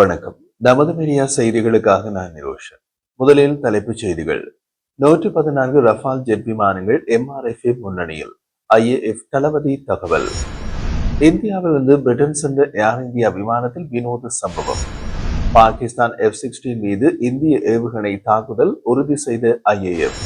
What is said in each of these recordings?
வணக்கம். நமது மீடியா செய்திகளுக்காக நான் நிரோஷன். முதலில் தலைப்புச் செய்திகள். நூற்று பதினான்கு ரஃபால் ஜெட் விமானங்கள் எம்ஆர்எஃப் முன்னணியில் ஐஏஎஃப் தளபதி தகவல். இந்தியாவிலிருந்து பிரிட்டன் சென்ற ஏர் இந்தியா விமானத்தில் வினோத சம்பவம். பாகிஸ்தான் எஃப் சிக்ஸ்டீன் மீது இந்திய ஏவுகணை தாக்குதல் உறுதி செய்த ஐஏஎஃப்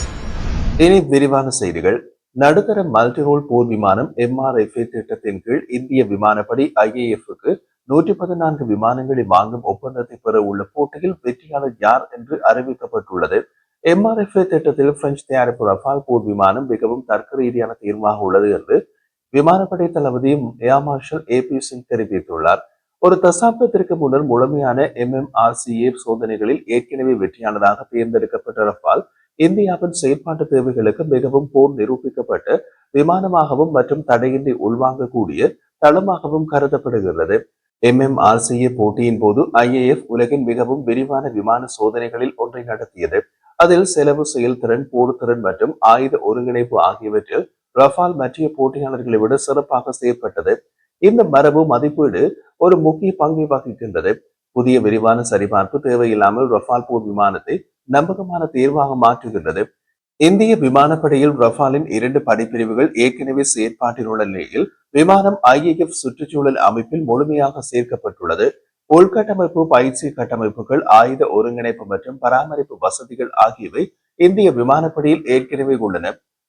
இனி விரிவான செய்திகள். நடுத்தர மல்டிரோல் போர் விமானம் எம்ஆர்எஃப் திட்டத்தின் கீழ் இந்திய விமானப்படை ஐஏஎஃப்க்கு நூற்றி பதினான்கு விமானங்களை வாங்கும் ஒப்பந்தத்தை பெற உள்ள போட்டியில் வெற்றியாளர் யார் என்று அறிவிக்கப்பட்டுள்ளது. எம்ஆர்எஃப்ஏ திட்டத்தில் பிரெஞ்சு தயாரிப்பு ரஃபால் போர் விமானம் மிகவும் தர்க்க ரீதியான தீர்வாக உள்ளது என்று விமானப்படை தளபதி air marshal A P Singh தெரிவித்துள்ளார். ஒரு தசாப்தத்திற்கு முன்னர் முழுமையான எம்எம்ஆர்சிஏ சோதனைகளில் ஏற்கனவே வெற்றியானதாக தேர்ந்தெடுக்கப்பட்ட ரஃபால் இந்தியாவின் செயற்பாட்டு தேவைகளுக்கு மிகவும் போர் நிரூபிக்கப்பட்டு விமானமாகவும் மற்றும் தடையின்றி உள்வாங்கக்கூடிய தளமாகவும் கருதப்படுகிறது. எம்எம்ஆர்சிஏ போட்டியின் போது ஐஏஎஃப் உலகின் மிகவும் விரிவான விமான சோதனைகளில் ஒன்றை நடத்தியது. அதில் செலவு செயல்திறன் போர்த்திறன் மற்றும் ஆயுத ஒருங்கிணைப்பு ஆகியவற்றில் ரஃபால் மற்றிய போட்டியாளர்களை விட சிறப்பாக செய்யப்பட்டது இந்த மரபு மதிப்பீடு ஒரு முக்கிய பங்கை வகிக்கின்றது. புதிய விரிவான சரிபார்ப்பு தேவையில்லாமல் ரஃபால் போர் விமானத்தை நம்பகமான தேர்வாக மாற்றுகின்றது. இந்திய விமானப்படையில் ரஃபாலின் இரண்டு படைப்பிரிவுகள் ஏற்கனவே செயற்பாட்டில் உள்ள நிலையில் விமானம் ஐஏஎஃப் சுற்றுச்சூழல் அமைப்பில் முழுமையாக சேர்க்கப்பட்டுள்ளது. உள்கட்டமைப்பு பயிற்சி கட்டமைப்புகள் ஆயுத ஒருங்கிணைப்பு மற்றும் பராமரிப்பு வசதிகள் ஆகியவை இந்திய விமானப்படையில் ஏற்கனவே உள்ளன.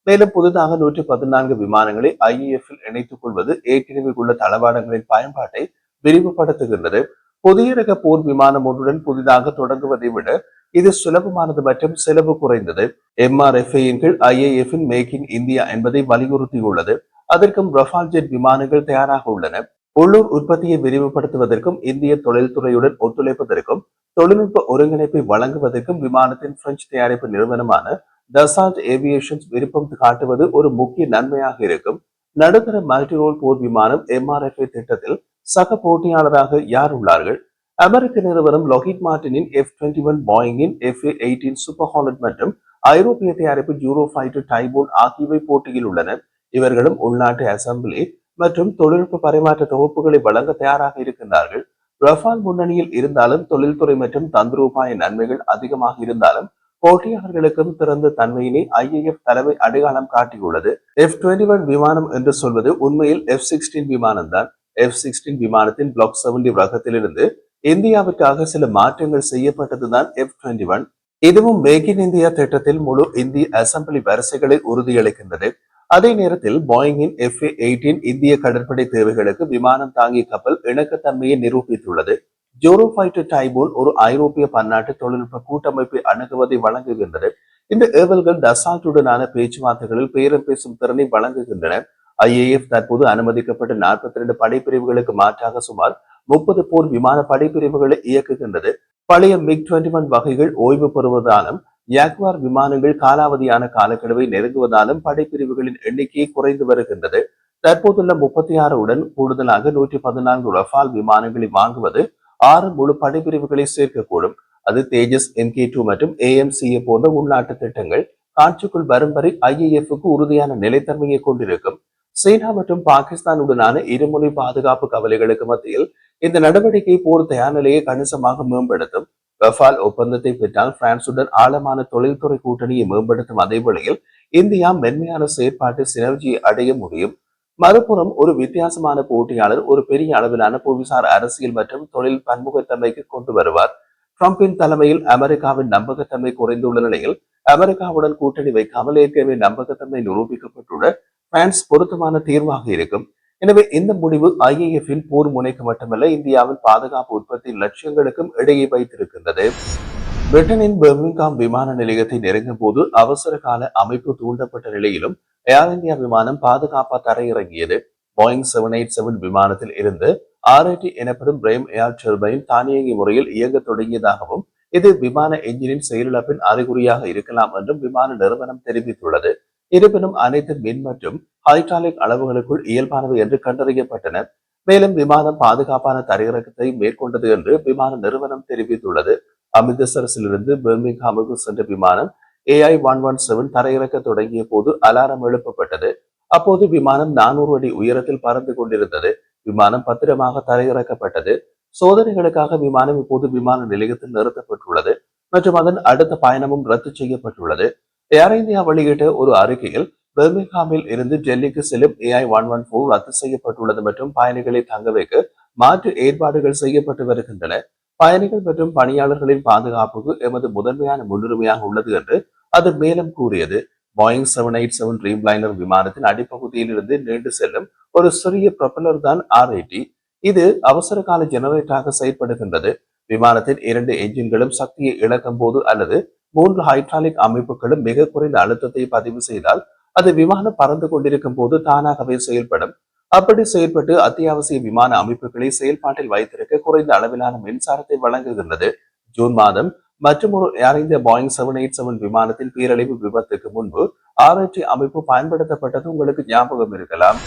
மேலும் புதிதாக நூற்றி பதினான்கு விமானங்களை ஐஏஎஃப் இணைத்துக் கொள்வது ஏற்கனவே உள்ள தளவாடங்களின் பயன்பாட்டை விரிவுபடுத்துகின்றது. புதிய ரக போர் விமானம் ஒன்றுடன் புதிதாக தொடங்குவதை விட இது சுலபமானது மற்றும் செலவு குறைந்தது. எம்ஆர்எஃப்ஐயின் கீழ் ஐஏஎஃப் மேக் இன் இந்தியா என்பதை வலியுறுத்தியுள்ளது. அதற்கும் ரஃபால் ஜெட் விமானங்கள் தயாராக உள்ளன. உள்ளூர் உற்பத்தியை விரிவுபடுத்துவதற்கும் இந்திய தொழில்துறையுடன் ஒத்துழைப்பதற்கும் தொழில்நுட்ப ஒருங்கிணைப்பை வழங்குவதற்கும் விமானத்தின் பிரெஞ்சு தயாரிப்பு நிறுவனமான தசால்ட் ஏவியேஷன்ஸ் விருப்பம் காட்டுவது ஒரு முக்கிய நன்மையாக இருக்கும். நடுத்தர மல்டிரோல் போர் விமானம் எம்ஆர்எஃப்ஐ திட்டத்தில் சக போட்டியாளராக யார் உள்ளார்கள்? அமெரிக்க நிறுவனம் லொஹிட் மார்டினின் எஃப் டுவெண்ட்டி ஒன் பாயிங்கின் எஃப் எயிட்டீன் சூப்பர் ஹாலட் மற்றும் ஐரோப்பிய தயாரிப்பு ஜூரோ ஃபைட்டர் டைபோன் ஆகியவை போட்டியில் உள்ளன. இவர்களும் உள்நாட்டு அசம்பிளி மற்றும் தொழில்நுட்ப பரிமாற்ற தொகுப்புகளை வழங்க தயாராக இருக்கின்றார்கள். ரஃபால் முன்னணியில் இருந்தாலும் தொழில்துறை மற்றும் தந்திரோபாய நன்மைகள் அதிகமாக இருந்தாலும் போட்டியாளர்களுக்கும் திறந்த தன்மையினை ஐஏஎஃப் தலைமை அடையாளம் காட்டியுள்ளது. எஃப் டுவெண்டி ஒன் விமானம் என்று சொல்வது உண்மையில் எஃப் சிக்ஸ்டீன் விமானம் தான் எஃப் சிக்ஸ்டீன் விமானத்தின் பிளாக் செவன்டி ரகத்திலிருந்து இந்தியாவுக்காக சில மாற்றங்கள் செய்யப்பட்டதுதான் எஃப் டுவெண்டி ஒன் இதுவும் மேக் இன் இந்தியா திட்டத்தில் முழு இந்திய அசம்பிளி வரிசைகளை உறுதியளிக்கின்றது. அதே நேரத்தில் பாயிங்கின் எஃப் ஏ எயிட்டீன் இந்திய கடற்படை தேவைகளுக்கு விமானம் தாங்கிய கப்பல் இணக்கத்தன்மையை நிரூபித்துள்ளது. ஜோரோ ஃபைட்டர் டைபோல் ஒரு ஐரோப்பிய பன்னாட்டு தொழில்நுட்ப கூட்டமைப்பை அணுகுவதை வழங்குகின்றது. இந்த ஏவல்கள் டசால்ட்டுடனான பேச்சுவார்த்தைகளில் பேரம் பேசும் திறனை வழங்குகின்றன. ஐஏஎஃப் தற்போது அனுமதிக்கப்பட்ட நாற்பத்தி இரண்டு படைப்பிரிவுகளுக்கு மாற்றாக சுமார் முப்பது போர் விமான படைப்பிரிவுகளை இயக்குகின்றது. பழைய மிக் டுவெண்டி ஒன் வகைகள் ஓய்வு பெறுவதாலும் யாக்வார் விமானங்கள் காலாவதியான காலக்கெடுவை நெருங்குவதாலும் படைப்பிரிவுகளின் எண்ணிக்கை குறைந்து வருகின்றது. தற்போதுள்ள முப்பத்தி ஆறு உடன் கூடுதலாக நூற்றி பதினான்கு ரஃபால் விமானங்களை வாங்குவது ஆறு முழு படைப்பிரிவுகளை சேர்க்கக்கூடும். அது தேஜஸ் எம்கே டூ மற்றும் ஏஎம்சிஏ போன்ற உள்நாட்டு திட்டங்கள் காட்சிக்குள் வரும் வரை ஐஏஎஃப்க்கு உறுதியான நிலைத்தன்மையை கொண்டிருக்கும். சீனா மற்றும் பாகிஸ்தானுடனான இருமொழி பாதுகாப்பு கவலைகளுக்கு மத்தியில் இந்த நடவடிக்கை போர் தயார் நிலையை கணிசமாக மேம்படுத்தும். ரஃபால் ஒப்பந்தத்தை பெற்றால் பிரான்சுடன் ஆழமான தொழில்துறை கூட்டணியை மேம்படுத்தும் அதே வேளையில் இந்தியா மென்மையான செயற்பாட்டு சினர்ஜியை அடைய முடியும். மறுபுறம் ஒரு வித்தியாசமான போட்டியாளர் ஒரு பெரிய அளவிலான புவிசார் அரசியல் மற்றும் தொழில் பன்முகத்தன்மைக்கு கொண்டு வருவார். டிரம்பின் தலைமையில் அமெரிக்காவின் நம்பகத்தன்மை குறைந்துள்ள நிலையில் அமெரிக்காவுடன் கூட்டணி வைக்காமல் ஏற்கனவே நம்பகத்தன்மை நிரூபிக்கப்பட்டுள்ள பிரான்ஸ் பொருத்தமான தீர்வாக இருக்கும். எனவே இந்த முடிவு ஐஏஎஃபில் போர் முனைக்கு மட்டுமல்ல இந்தியாவின் பாதுகாப்பு உற்பத்தி லட்சியங்களுக்கும் இடையே வைத்திருக்கின்றது. பிரிட்டனின் பெர்மிங்காம் விமான நிலையத்தை நெருங்கும் போது அவசர கால அமைப்பு தூண்டப்பட்ட நிலையிலும் ஏர் இந்தியா விமானம் பாதுகாப்பா தரையிறங்கியது. போயிங் செவன் எயிட் செவன் விமானத்தில் இருந்து ஆர்ஐடி எனப்படும் பிரேம் ஏர் டர்பைன் தானியங்கி முறையில் இயங்க தொடங்கியதாகவும் இது விமான என்ஜினின் செயலிழப்பின் அறிகுறியாக இருக்கலாம் என்றும் விமான நிறுவனம் தெரிவித்துள்ளது. இருப்பினும் அனைத்து மின் மற்றும் ஹைட்ராலிக் அளவுகளுக்குள் இயல்பானவை என்று கண்டறியப்பட்டன. மேலும் விமானம் பாதுகாப்பான தரையிறக்கத்தை மேற்கொண்டது என்று விமான நிறுவனம் தெரிவித்துள்ளது. அமிர்தசரஸிலிருந்து பெர்மிங்ஹாமுக்கு சென்ற விமானம் ஏஐ ஒன் ஒன் செவன் தரையிறக்க தொடங்கிய போது அலாரம் எழுப்பப்பட்டது. அப்போது விமானம் நானூறு அடி உயரத்தில் பறந்து கொண்டிருந்தது. விமானம் பத்திரமாக தரையிறக்கப்பட்டது. சோதனைகளுக்காக விமானம் இப்போது விமான நிலையத்தில் நிறுத்தப்பட்டுள்ளது மற்றும் அதன் அடுத்த பயணமும் ரத்து செய்யப்பட்டுள்ளது. ஏர் இந்தியா வெளியிட்ட ஒரு அறிக்கையில் பெர்மிங்ஹாமில் இருந்து டெல்லிக்கு செல்லும் ஏஐ ஒன் ஒன் போர் ரத்து செய்யப்பட்டுள்ளது மற்றும் பயணிகளை தங்க வைக்க மாற்று ஏற்பாடுகள் செய்யப்பட்டு வருகின்றன. பயணிகள் மற்றும் பணியாளர்களின் பாதுகாப்புக்கு எமது முதன்மையான முன்னுரிமையாக உள்ளது என்று அது மேலும் கூறியது. Boeing seven eight seven dreamliner விமானத்தின் அடிப்பகுதியில் இருந்து நீண்டு செல்லும் ஒரு சிறிய ப்ரொப்பலர் தான் ஆர்ஐடி இது அவசர கால ஜெனரேட்டராக செயல்படுகின்றது. விமானத்தின் இரண்டு என்ஜின்களும் சக்தியை இழக்கும் போது அல்லது மூன்று ஹைட்ராலிக் அமைப்புகளும் மிக குறைந்த அழுத்தத்தை பதிவு செய்தால் அது விமானம் பறந்து கொண்டிருக்கும் போது தானாகவே செயல்படும். அப்படி செயல்பட்டு அத்தியாவசிய விமான அமைப்புகளை செயல்பாட்டில் வைத்திருக்க குறைந்த அளவிலான மின்சாரத்தை வழங்குகின்றது. ஜூன் மாதம் மற்றும் ஒரு Air India Boeing seven eight seven விமானத்தில் பேரழிவு விபத்துக்கு முன்பு ஆராய்ச்சி அமைப்பு பயன்படுத்தப்பட்டது. உங்களுக்கு ஞாபகம் இருக்கலாம்.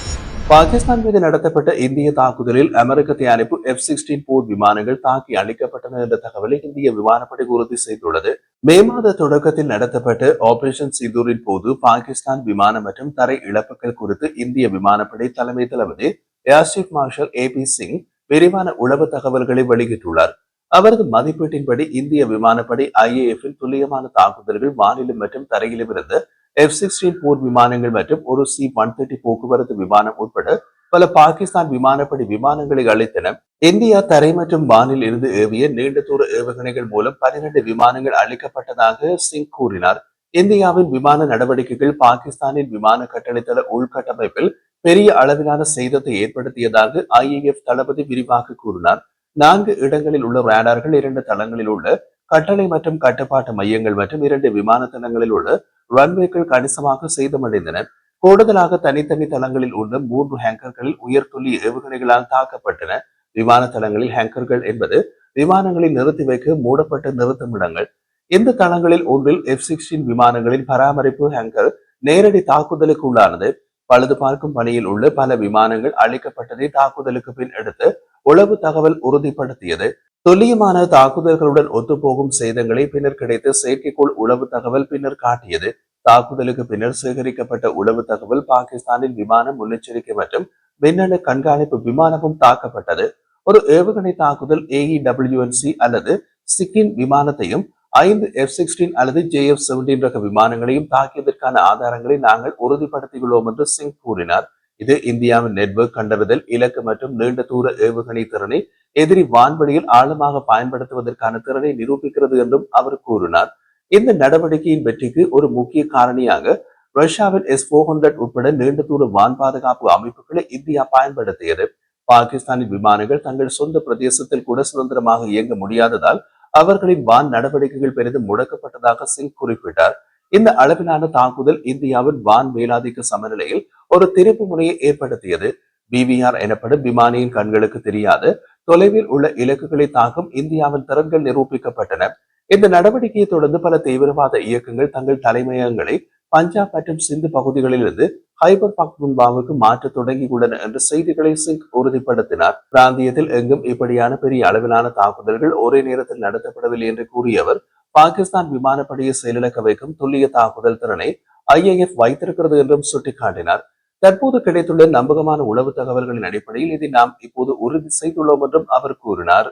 பாகிஸ்தான் மீது நடத்தப்பட்ட இந்திய தாக்குதலில் அமெரிக்க தயாரிப்பு எஃப் சிக்ஸ்டீன் போர் விமானங்கள் தாக்கி அளிக்கப்பட்டன என்ற தகவலை இந்திய விமானப்படை உறுதி செய்துள்ளது மே மாத தொடக்கத்தில் நடத்தப்பட்ட ஆபரேஷன் சிதூரின் போது பாகிஸ்தான் விமானம் மற்றும் தரை இழப்புகள் குறித்து இந்திய விமானப்படை தலைமை தளபதி air chief marshal A P Singh விரிவான உளவு தகவல்களை வெளியிட்டுள்ளார் அவரது மதிப்பீட்டின்படி இந்திய விமானப்படை ஐஏஎஃப் துல்லியமான தாக்குதல்கள் வானிலும் மற்றும் தரையிலும் இருந்த எஃப் சிக்ஸ்டீன் போர் விமானங்கள் மற்றும் ஒரு சி ஒன் தேர்ட்டி போக்குவரத்து விமானம் உட்பட பல பாகிஸ்தான் விமானப்படை விமானங்களை அளித்தன இந்தியா தரை மற்றும் வானில் இருந்து ஏவிய நீண்ட தூர ஏவுகணைகள் மூலம் பனிரெண்டு விமானங்கள் அளிக்கப்பட்டதாக சிங் கூறினார். இந்தியாவின் விமான நடவடிக்கைகள் பாகிஸ்தானின் விமான கட்டளைத்தள உள்கட்டமைப்பில் பெரிய அளவிலான சேதத்தை ஏற்படுத்தியதாக ஐஏஎஃப் தளபதி விரிவாக கூறினார். நான்கு இடங்களில் உள்ள ரேடார்கள் இரண்டு தளங்களில் உள்ள கட்டளை மற்றும் கட்டுப்பாட்டு மையங்கள் மற்றும் இரண்டு விமான தளங்களில் உள்ள ரன்வேக்கள் கணிசமாக சேதமடைந்தன. கூடுதலாக தனித்தனி தளங்களில் உள்ள மூன்று ஹேங்கர்களில் உயர்துள்ளி ஏவுகணைகளால் தாக்கப்பட்டன. விமான தளங்களில் ஹேங்கர்கள் என்பது விமானங்களை நிறுத்தி வைக்க மூடப்பட்ட நிறுத்துமிடங்கள் இந்த தளங்களில் ஒன்றில் எஃப் சிக்ஸ்டீன் விமானங்களின் பராமரிப்பு ஹேங்கர் நேரடி தாக்குதலுக்கு உள்ளானது. பழுது பார்க்கும் பணியில் உள்ள பல விமானங்கள் அழிக்கப்பட்டதை தாக்குதலுக்கு பின் எடுத்து உளவு தகவல் உறுதிப்படுத்தியது. துல்லியமான தாக்குதல்களுடன் ஒத்துப்போகும் சேதங்களை பின்னர் கிடைத்த செயற்கைக்கோள் உளவு தகவல் பின்னர் காட்டியது. தாக்குதலுக்கு பின்னர் சேகரிக்கப்பட்ட உளவு தகவல் பாகிஸ்தானின் விமானம் முன்னெச்சரிக்கை மற்றும் மின்னணு கண்காணிப்பு விமானமும் தாக்கப்பட்டது. ஒரு ஏவுகணை தாக்குதல் ஏஇடபிள்யூஎன்சி அல்லது சிக்கின் விமானத்தையும் ஐந்து எஃப் சிக்ஸ்டீன் அல்லது ஜே எஃப் செவன்டீன் ரக விமானங்களையும் தாக்கியதற்கான ஆதாரங்களை நாங்கள் உறுதிப்படுத்தியுள்ளோம் என்று சிங் கூறினார். இது இந்தியாவின் நெட்வொர்க் கண்டறிதல் இலக்கு மற்றும் நீண்ட தூர ஏவுகணை திறனை எதிரி வான்வெளியில் ஆழமாக பயன்படுத்துவதற்கான திறனை நிரூபிக்கிறது என்றும் அவர் கூறினார். இந்த நடவடிக்கையின் வெற்றிக்கு ஒரு முக்கிய காரணியாக ரஷ்யாவின் எஸ் போர் ஹண்ட்ரட் உட்பட நீண்ட தூர வான் பாதுகாப்பு அமைப்புகளை இந்தியா பயன்படுத்தியது. பாகிஸ்தானின் விமானங்கள் தங்கள் சொந்த பிரதேசத்தில் கூட சுதந்திரமாக இயங்க முடியாததால் அவர்களின் வான் நடவடிக்கைகள் பெரிதும் முடக்கப்பட்டதாக சிங் குறிப்பிட்டார். இந்த அளவிலான தாக்குதல் இந்தியாவின் வான் மேலாதிக்க சமநிலையில் ஒரு திருப்பு முனையை ஏற்படுத்தியது. பிவிஆர் எனப்படும் விமானியின் கண்களுக்கு தெரியாது. தொலைவில் உள்ள இலக்குகளை தாக்கும் இந்தியாவின் திறன்கள் நிரூபிக்கப்பட்டன. இந்த நடவடிக்கையை தொடர்ந்து பல தீவிரவாத இயக்கங்கள் தங்கள் தலைமையகங்களை பஞ்சாப் மற்றும் சிந்து பகுதிகளிலிருந்து ஹைபர் பக்முன்பாவுக்கு மாற்ற தொடங்கியுள்ளன என்ற செய்திகளை சிங் உறுதிப்படுத்தினார். பிராந்தியத்தில் எங்கும் இப்படியான பெரிய அளவிலான தாக்குதல்கள் ஒரே நேரத்தில் நடத்தப்படவில்லை என்று கூறிய அவர் பாகிஸ்தான் விமானப்படையை செயலிழக்க வைக்கும் துல்லிய தாக்குதல் திறனை ஐஏஎஃப் வைத்திருக்கிறது என்றும் சுட்டிக்காட்டினார். தற்போது கிடைத்துள்ள நம்பகமான உளவு தகவல்களின் அடிப்படையில் இதை நாம் இப்போது உறுதி செய்துள்ளோம் என்றும் அவர் கூறினார்.